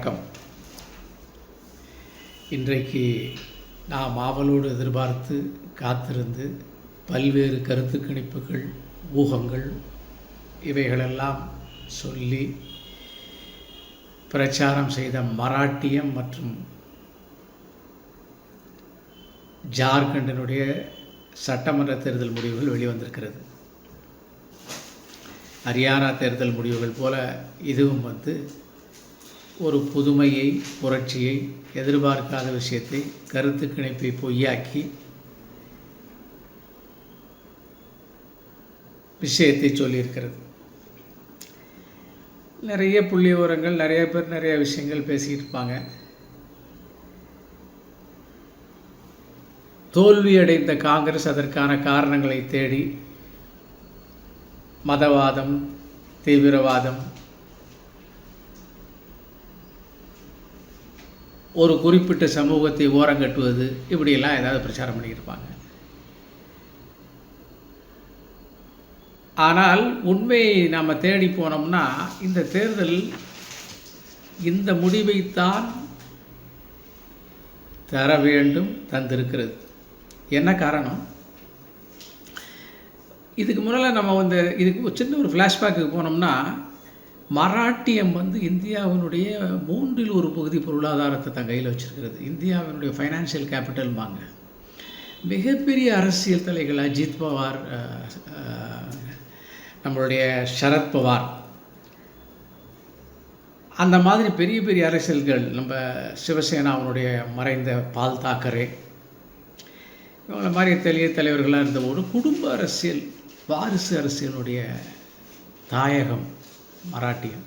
வணக்கம். இன்றைக்கு நாம் ஆவலோடு எதிர்பார்த்து காத்திருந்து பல்வேறு கருத்து கணிப்புகள் ஊகங்கள் இவைகளெல்லாம் சொல்லி பிரச்சாரம் செய்த மராட்டியம் மற்றும் ஜார்க்கண்டினுடைய சட்டமன்ற தேர்தல் முடிவுகள் வெளிவந்திருக்கிறது. ஹரியானா தேர்தல் முடிவுகள் போல இதுவும் வந்து ஒரு புதுமையை புரட்சியை எதிர்பார்க்காத விஷயத்தை கருத்து கணிப்பை பொய்யாக்கி விஷயத்தை சொல்லியிருக்கிறது. நிறைய புள்ளி விவரங்கள் நிறைய பேர் நிறைய விஷயங்கள் பேசிக்கிட்டு இருப்பாங்க தோல்வியடைந்த காங்கிரஸ் அதற்கான காரணங்களை தேடி மதவாதம் தீவிரவாதம் ஒரு குறிப்பிட்ட சமூகத்தை ஓரங்கட்டுவது இப்படியெல்லாம் ஏதாவது பிரச்சாரம் பண்ணியிருப்பாங்க ஆனால் உண்மையை நாம் தேடி போனோம்னா இந்த தேர்தல் இந்த முடிவைத்தான் தர வேண்டும் தந்திருக்கிறது. என்ன காரணம்? இதுக்கு முன்னால் நம்ம வந்து இதுக்கு ஒரு சின்ன ஒரு ஃப்ளாஷ்பேக்கு போனோம்னா மராட்டியம் வந்து இந்தியாவினுடைய மூன்றில் ஒரு பகுதி பொருளாதாரத்தை தன் கையில் வச்சுருக்கிறது. இந்தியாவினுடைய ஃபைனான்சியல் கேபிட்டல்பாங்க மிகப்பெரிய அரசியல் தலைகள் அஜித் பவார் நம்மளுடைய சரத்பவார் அந்த மாதிரி பெரிய பெரிய அரசியல்கள் நம்ம சிவசேனாவினுடைய மறைந்த பால் தாக்கரே இவங்களை மாதிரி தெளிய தலைவர்களாக இருந்த ஒரு குடும்ப அரசியல் வாரிசு அரசியலுடைய தாயகம் மராட்டியம்.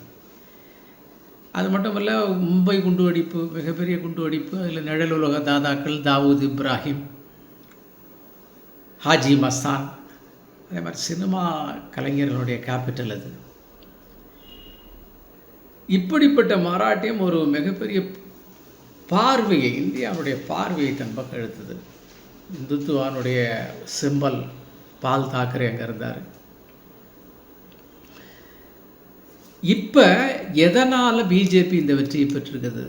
அது மட்டும் இல்லை மும்பை குண்டுவெடிப்பு மிகப்பெரிய குண்டு வெடிப்பு அதில் நிழல் உலக தாதாக்கள் தாவூத் இப்ராஹிம் ஹாஜி மஸ்தான் அதே மாதிரி சினிமா கலைஞர்களுடைய கேபிட்டல் அது. இப்படிப்பட்ட மராட்டியம் ஒரு மிகப்பெரிய பார்வையை இந்தியாவுடைய பார்வையை தன் பக்கம் எடுத்தது. இந்துத்துவானுடைய சிம்பல் பால் தாக்கரே அங்கே இருந்தார். இப்போ எதனால் பிஜேபி இந்த வெற்றியை பெற்றிருக்குது?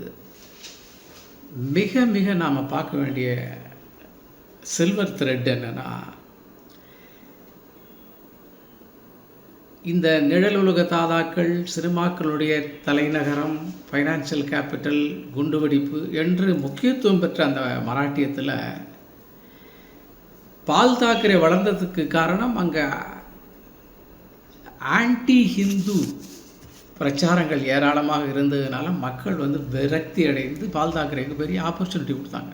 மிக மிக நாம் பார்க்க வேண்டிய சில்வர் த்ரெட் என்னன்னா இந்த நிழல் உலக தாதாக்கள் சினிமாக்களுடைய தலைநகரம் ஃபைனான்சியல் கேபிட்டல் குண்டுவெடிப்பு என்று முக்கியத்துவம் பெற்ற அந்த மராட்டியத்தில் பால் தாக்கரே வளர்ந்ததுக்கு காரணம் அங்கே ஆன்டி ஹிந்து பிரச்சாரங்கள் ஏராளமாக இருந்ததுனால மக்கள் வந்து விரக்தி அடைந்து பால் தாக்கரேக்கு பெரிய ஆப்பர்ச்சுனிட்டி கொடுத்தாங்க.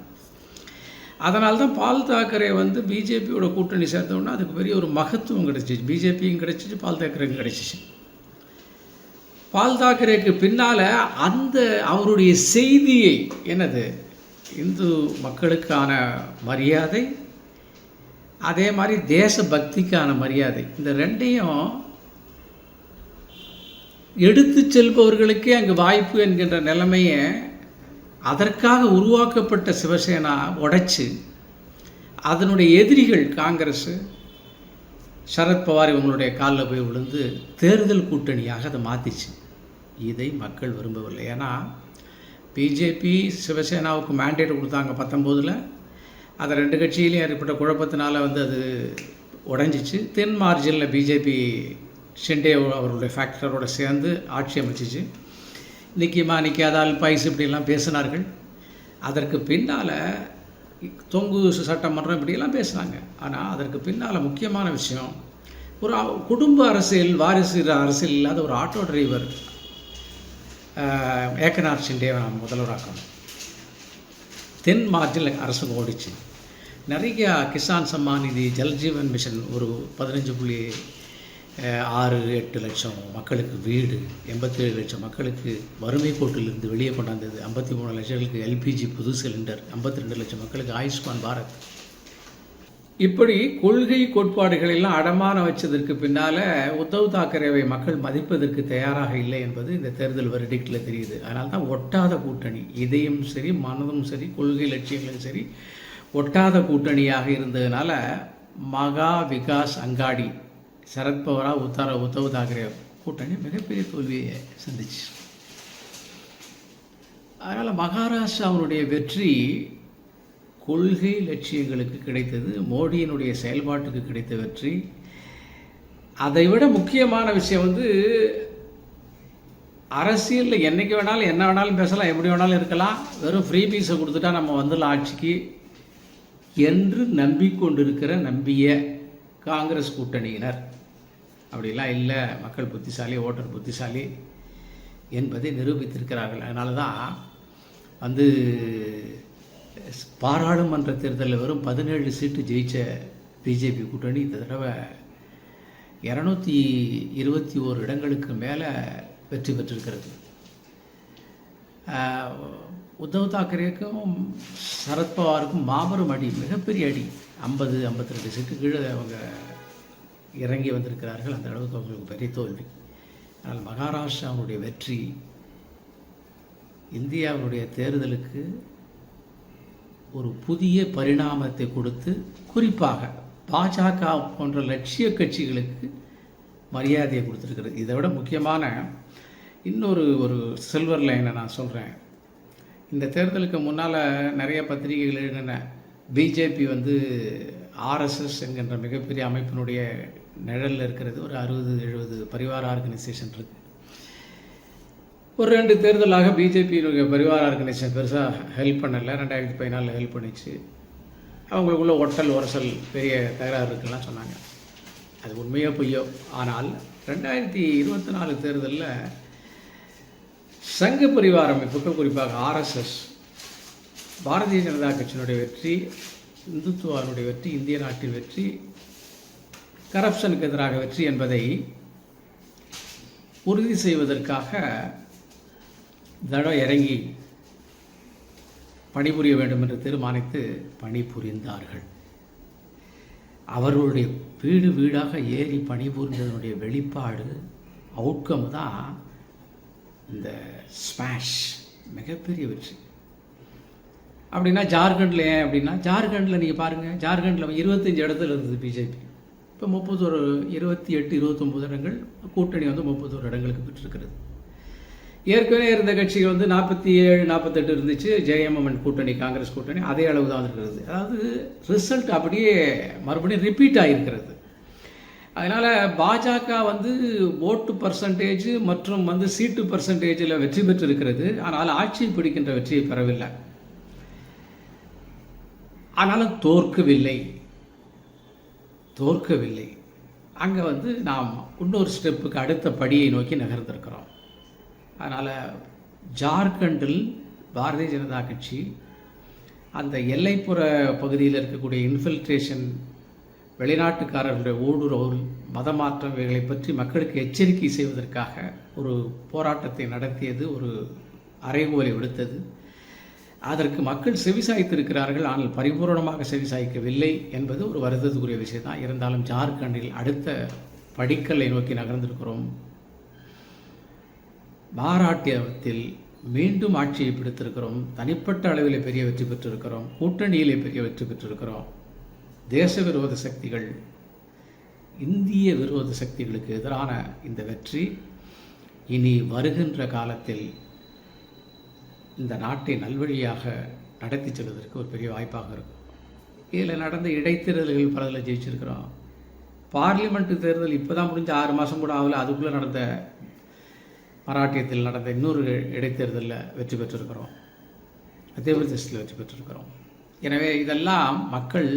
அதனால தான் பால் தாக்கரே வந்து பிஜேபியோட கூட்டணி சேர்த்தோன்னா அதுக்கு பெரிய ஒரு மகத்துவம் கிடைச்சிச்சு. பிஜேபியும் கிடைச்சிச்சு பால் தாக்கரேக்கும் கிடைச்சிச்சு. பால் தாக்கரேக்கு பின்னால் அந்த அவருடைய செய்தியை என்னது? இந்து மக்களுக்கான மரியாதை அதே மாதிரி தேசபக்திக்கான மரியாதை இந்த ரெண்டையும் எடுத்து செல்பவர்களுக்கே அங்கு வாய்ப்பு என்கின்ற நிலைமையை அதற்காக உருவாக்கப்பட்ட சிவசேனா உடைச்சு அதனுடைய எதிரிகள் காங்கிரஸு சரத்பவார் இவங்களுடைய காலில் போய் விழுந்து தேர்தல் கூட்டணியாக அதை மாற்றிச்சு இதை மக்கள் விரும்பவில்லை. ஏன்னா பிஜேபி சிவசேனாவுக்கு மேண்டேட் கொடுத்தாங்க பத்தொம்போதில். அதை ரெண்டு கட்சியிலையும் ஏற்பட்ட குழப்பத்தினால வந்து அது உடஞ்சிச்சு. தென் மார்ஜினில் பிஜேபி ஷெண்டே அவர்களுடைய ஃபேக்டரோட சேர்ந்து ஆட்சி அமைச்சிச்சு. நிற்கிமா நிற்காதால் பைஸ் இப்படியெல்லாம் பேசினார்கள். அதற்கு பின்னால் தொங்கு சட்டமன்றம் இப்படியெல்லாம் பேசுனாங்க. ஆனால் அதற்கு பின்னால் முக்கியமான விஷயம் ஒரு குடும்ப அரசியல் வாரிசு அரசியல் இல்லாத ஒரு ஆட்டோ டிரைவர் ஏக்கனார் ஏக்கநாத் ஷிண்டேவை முதல்வராக்கணும். தென் மார்ஜில் அரசு ஓடிச்சு. நிறைய கிசான் சம்மான் நிதி ஜல்ஜீவன் மிஷன் ஒரு பதினஞ்சு புள்ளி ஆறு எட்டு லட்சம் மக்களுக்கு வீடு எண்பத்தேழு லட்சம் மக்களுக்கு வறுமை கோட்டிலிருந்து வெளியே கொண்டாந்தது. ஐம்பத்தி மூணு லட்சங்களுக்கு எல்பிஜி புது சிலிண்டர் ஐம்பத்தி ரெண்டு லட்சம் மக்களுக்கு ஆயுஷ்மான் பாரத். இப்படி கொள்கை கோட்பாடுகள் எல்லாம் அடமான வச்சதற்கு பின்னால உத்தவ் தாக்கரேவை மக்கள் மதிப்பதற்கு தயாராக இல்லை என்பது இந்த தேர்தல் வருடிக்கில் தெரியுது. அதனால தான் ஒட்டாத கூட்டணி. இதயம் சரி மனதும் சரி கொள்கை லட்சியங்களும் சரி ஒட்டாத கூட்டணியாக இருந்ததுனால மகா விகாஸ் அங்காடி சரத்பவரா உத்தர உத்தவ் தாக்கரே கூட்டணி மிகப்பெரிய தோல்வியை சந்திச்சு. அதனால் மகாராஷ்டிராவினுடைய வெற்றி கொள்கை லட்சியங்களுக்கு கிடைத்தது மோடியினுடைய செயல்பாட்டுக்கு கிடைத்த வெற்றி. அதை விட முக்கியமான விஷயம் வந்து அரசியலில் என்னைக்கு வேணாலும் என்ன வேணாலும் பேசலாம் எப்படி வேணாலும் இருக்கலாம். வெறும் ஃப்ரீ பீஸை கொடுத்துட்டா நம்ம வந்துடலாம் ஆட்சிக்கு என்று நம்பிக்கொண்டிருக்கிற நம்பிய காங்கிரஸ் கூட்டணியினர். அப்படிலாம் இல்லை. மக்கள் புத்திசாலி ஓட்டர் புத்திசாலி என்பதை நிரூபித்திருக்கிறார்கள். அதனால தான் வந்து பாராளுமன்ற தேர்தலில் வெறும் பதினேழு சீட்டு ஜெயித்த பிஜேபி கூட்டணி இந்த தடவை இரநூத்தி இருபத்தி ஓரு இடங்களுக்கு மேலே வெற்றி பெற்றிருக்கிறது. உத்தவ் தாக்கரேக்கும் சரத்பவாருக்கும் மாபெரும் அடி மிகப்பெரிய அடி. ஐம்பது ஐம்பத்தி ரெண்டு சீட்டு கீழே அவங்க இறங்கி வந்திருக்கிறார்கள். அந்த அளவுக்கு அவங்களுக்கு பெரிய தோல்வி. ஆனால் மகாராஷ்டிராவுடைய வெற்றி இந்தியாவுடைய தேர்தலுக்கு ஒரு புதிய பரிணாமத்தை கொடுத்து குறிப்பாக பாஜக போன்ற லட்சிய கட்சிகளுக்கு மரியாதையை கொடுத்துருக்கிறது. இதை விட முக்கியமான இன்னொரு ஒரு சில்வர் லைனை நான் சொல்கிறேன் இந்த தேர்தலுக்கு முன்னால் நிறைய பத்திரிகைகள் எழுதின. பிஜேபி வந்து ஆர்எஸ்எஸ் என்கின்ற மிகப்பெரிய அமைப்பினுடைய நிழலில் இருக்கிறது ஒரு அறுபது எழுபது பரிவார ஆர்கனைசேஷன் இருக்குது ஒரு ரெண்டு தேர்தலாக பிஜேபியினுடைய பரிவார ஆர்கனைசேஷன் பெருசாக ஹெல்ப் பண்ணலை. ரெண்டாயிரத்தி பதினாலில் ஹெல்ப் பண்ணிச்சு. அவங்களுக்குள்ள ஒட்டல் உரசல் பெரிய தகராறு இருக்குலாம் சொன்னாங்க. அது உண்மையோ பொய்யோ? ஆனால் ரெண்டாயிரத்தி இருபத்தி நாலு தேர்தலில் சங்க பரிவார அமைப்புகள் குறிப்பாக ஆர்எஸ்எஸ் பாரதிய ஜனதா கட்சியினுடைய வெற்றி இந்துத்துவானுடைய வெற்றி இந்திய நாட்டின் வெற்றி கரப்ஷனுக்கு எதிராக வெற்றி என்பதை உறுதி செய்வதற்காக தடம் இறங்கி பணிபுரிய வேண்டும் என்று தீர்மானித்து பணிபுரிந்தார்கள். அவர்களுடைய வீடு வீடாக ஏறி பணிபுரிந்ததனுடைய வெளிப்பாடு அவுட்கம் தான் இந்த ஸ்மாஷ் மிகப்பெரிய வெற்றி. அப்படின்னா ஜார்க்கண்டில் ஏன் அப்படின்னா ஜார்க்கண்டில் நீங்கள் பாருங்கள் ஜார்க்கண்டில் இருபத்தஞ்சி இடத்துல இருந்தது பிஜேபி. இப்போ முப்பத்தொரு இருபத்தி எட்டு இருபத்தொம்போது இடங்கள் கூட்டணி வந்து முப்பத்தொரு இடங்களுக்கு பெற்றிருக்கிறது ஏற்கனவே இருந்த கட்சிகள் வந்து நாற்பத்தி ஏழு நாற்பத்தெட்டு இருந்துச்சு. ஜெயமன் கூட்டணி காங்கிரஸ் கூட்டணி அதே அளவு தான் இருக்கிறது. அதாவது ரிசல்ட் அப்படியே மறுபடியும் ரிப்பீட் ஆகிருக்கிறது அதனால் பாஜக வந்து ஓட்டு பர்சன்டேஜ் மற்றும் வந்து சீட்டு பர்சன்டேஜில் வெற்றி பெற்றிருக்கிறது. ஆனால் ஆட்சியை பிடிக்கின்ற வெற்றியை பெறவில்லை. ஆனாலும் தோற்கவில்லை. தோற்கவில்லை. அங்கே வந்து நாம் இன்னொரு ஸ்டெப்புக்கு அடுத்த படியை நோக்கி நகர்ந்திருக்கிறோம். அதனால் ஜார்க்கண்டில் பாரதிய ஜனதா கட்சி அந்த எல்லைப்புற பகுதியில் இருக்கக்கூடிய இன்ஃபில்ட்ரேஷன் வெளிநாட்டுக்காரர்களுடைய ஊடுருவல் மதமாற்றம் இவைகளை பற்றி மக்களுக்கு எச்சரிக்கை செய்வதற்காக ஒரு போராட்டத்தை நடத்தியது ஒரு அறைகோலை விடுத்தது. அதற்கு மக்கள் செவிசாய்த்திருக்கிறார்கள் ஆனால் பரிபூரணமாக செவிசாய்க்கவில்லை என்பது ஒரு வருத்தத்துக்குரிய விஷயம் தான் இருந்தாலும் ஜார்க்கண்டில் அடுத்த படிக்கல்லை நோக்கி நகர்ந்திருக்கிறோம். பாராட்டியத்தில் மீண்டும் ஆட்சியை பிடித்திருக்கிறோம். தனிப்பட்ட அளவில் பெரிய வெற்றி பெற்றிருக்கிறோம். கூட்டணியிலே பெரிய வெற்றி பெற்றிருக்கிறோம். தேச விரோத சக்திகள் இந்திய விரோத சக்திகளுக்கு எதிரான இந்த வெற்றி இனி வருகின்ற காலத்தில் இந்த நாட்டை நல்வழியாக நடத்தி செல்வதற்கு ஒரு பெரிய வாய்ப்பாக இருக்கும். இதில் நடந்த இடைத்தேர்தல்கள் பலதில் ஜெயிச்சிருக்கிறோம். பார்லிமெண்ட் தேர்தல் இப்போ தான் முடிஞ்ச ஆறு மாதம் கூட ஆகல. அதுக்குள்ளே நடந்த மராட்டியத்தில் நடந்த இன்னொரு இடைத்தேர்தலில் வெற்றி பெற்றிருக்கிறோம். மத்திய பிரதேசத்தில் வெற்றி பெற்றிருக்கிறோம். எனவே இதெல்லாம் மக்கள்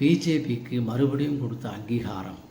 பிஜேபிக்கு மறுபடியும் கொடுத்த அங்கீகாரம்.